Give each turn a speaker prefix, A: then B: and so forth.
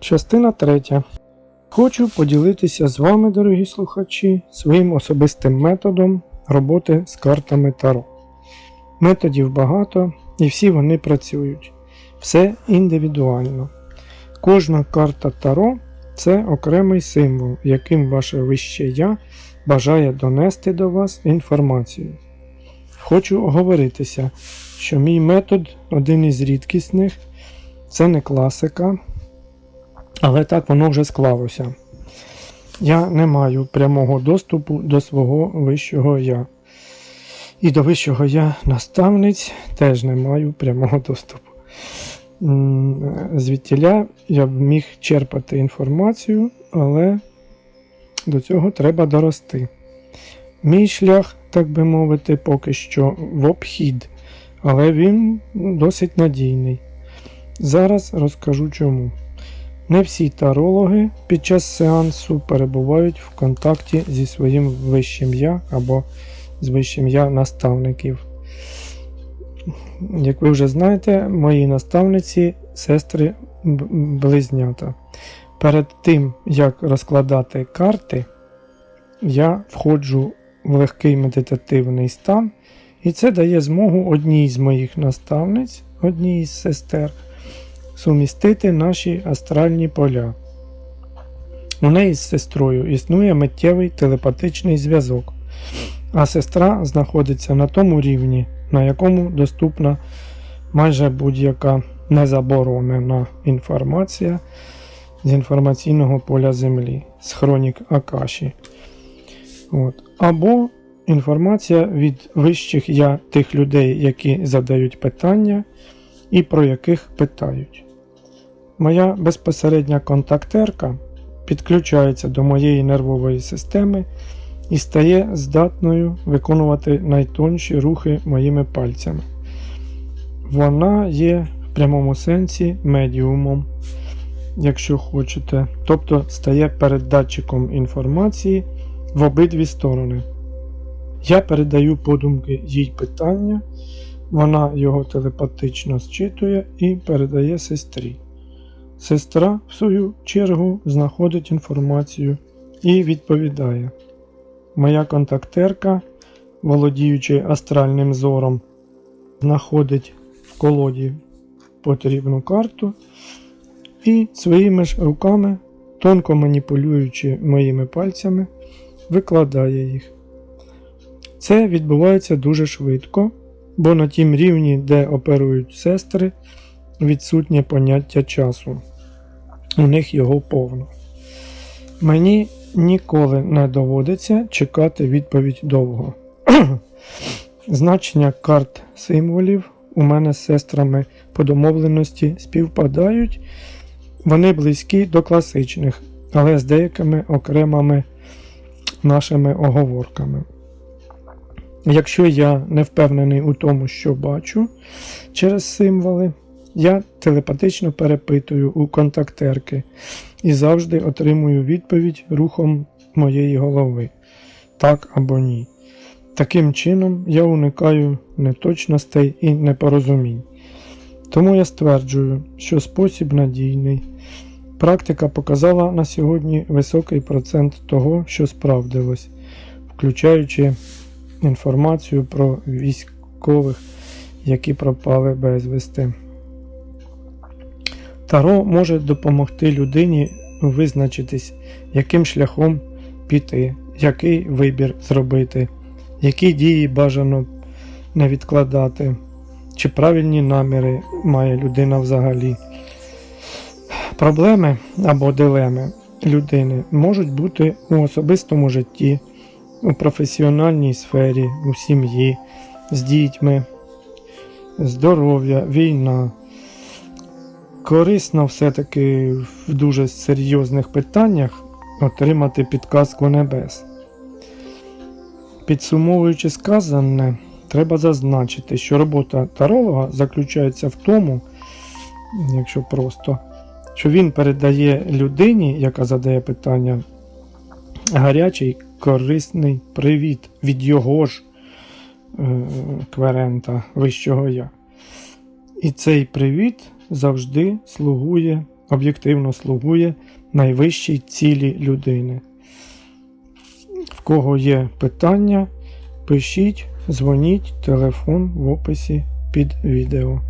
A: Частина третя. Хочу поділитися з вами, дорогі слухачі, своїм особистим методом роботи з картами Таро. Методів багато і всі вони працюють. Все індивідуально. Кожна карта Таро це окремий символ, яким ваше вище я бажає донести до вас інформацію. Хочу оговоритися, що мій метод один із рідкісних, це не класика, але так воно вже склалося. Я не маю прямого доступу до свого вищого я. І до вищого я наставниць теж не маю прямого доступу. Звідтіля я б міг черпати інформацію, але до цього треба дорости. Мій шлях, так би мовити, поки що в обхід, але він досить надійний. Зараз розкажу чому. Не всі тарологи під час сеансу перебувають в контакті зі своїм вищим я або з вищим я наставників. Як ви вже знаєте, мої наставниці сестри близнята. Перед тим, як розкладати карти, я входжу в легкий медитативний стан, і це дає змогу одній з моїх наставниць, одній з сестер, сумістити наші астральні поля. У неї з сестрою існує миттєвий телепатичний зв'язок, а сестра знаходиться на тому рівні, на якому доступна майже будь-яка незаборонена інформація з інформаційного поля Землі, з хронік Акаші. От. Або інформація від вищих я тих людей, які задають питання і про яких питають. Моя безпосередня контактерка підключається до моєї нервової системи і стає здатною виконувати найтонші рухи моїми пальцями. Вона є в прямому сенсі медіумом, якщо хочете, тобто стає передатчиком інформації в обидві сторони. Я передаю подумки їй питання, вона його телепатично зчитує і передає сестрі. Сестра, в свою чергу, знаходить інформацію і відповідає. Моя контактерка, володіючи астральним зором, знаходить в колоді потрібну карту і своїми ж руками, тонко маніпулюючи моїми пальцями, викладає їх. Це відбувається дуже швидко, бо на тім рівні, де оперують сестри, відсутнє поняття часу. У них його повно. Мені ніколи не доводиться чекати відповідь довго. Значення карт символів у мене з сестрами по домовленості співпадають. Вони близькі до класичних, але з деякими окремими нашими оговорками. Якщо я не впевнений у тому, що бачу через символи, я телепатично перепитую у контактерки і завжди отримую відповідь рухом моєї голови так або ні. Таким чином я уникаю неточностей і непорозумінь. Тому я стверджую, що спосіб надійний. Практика показала на сьогодні високий процент того, що справдилось, включаючи інформацію про військових, які пропали безвісти. Таро може допомогти людині визначитись, яким шляхом піти, який вибір зробити, які дії бажано не відкладати, чи правильні наміри має людина взагалі. Проблеми або дилеми людини можуть бути у особистому житті, у професіональній сфері, у сім'ї, з дітьми, здоров'я, війна. Корисно все-таки в дуже серйозних питаннях отримати підказку небес. Підсумовуючи сказане, треба зазначити, що робота таролога заключається в тому, якщо просто, що він передає людині, яка задає питання, гарячий корисний привіт від його ж е, кверента вищого я. І цей привіт завжди слугує об'єктивно слугує найвищій цілі людини. В кого є питання, пишіть, дзвоніть, телефон в описі під відео.